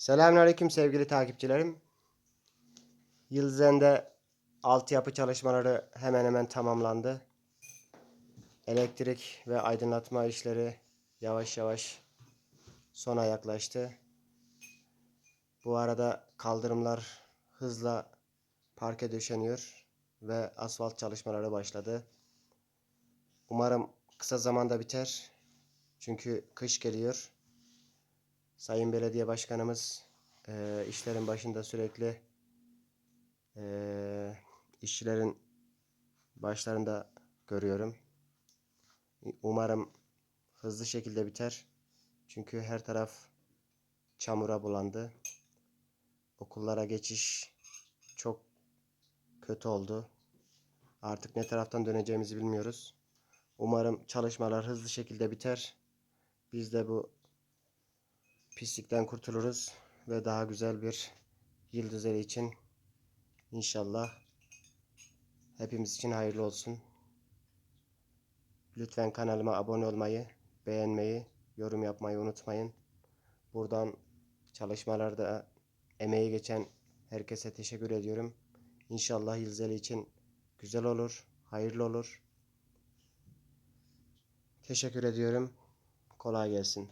Selamünaleyküm sevgili takipçilerim. Yıldızende altyapı çalışmaları hemen hemen tamamlandı. Elektrik ve aydınlatma işleri yavaş yavaş sona yaklaştı. Bu arada kaldırımlar hızla parke döşeniyor ve asfalt çalışmaları başladı. Umarım kısa zamanda biter. Çünkü kış geliyor. Sayın Belediye Başkanımız eee, işlerin başında sürekli eee, işçilerin başlarında görüyorum. Umarım hızlı şekilde biter. Çünkü her taraf çamura bulandı. Okullara geçiş çok kötü oldu. Artık ne taraftan döneceğimizi bilmiyoruz. Umarım çalışmalar hızlı şekilde biter. Biz de bu pislikten kurtuluruz ve daha güzel bir Yıldızeli için inşallah hepimiz için hayırlı olsun. Lütfen kanalıma abone olmayı, beğenmeyi, yorum yapmayı unutmayın. Buradan çalışmalarda emeği geçen herkese teşekkür ediyorum. İnşallah Yıldızeli için güzel olur, hayırlı olur. Teşekkür ediyorum. Kolay gelsin.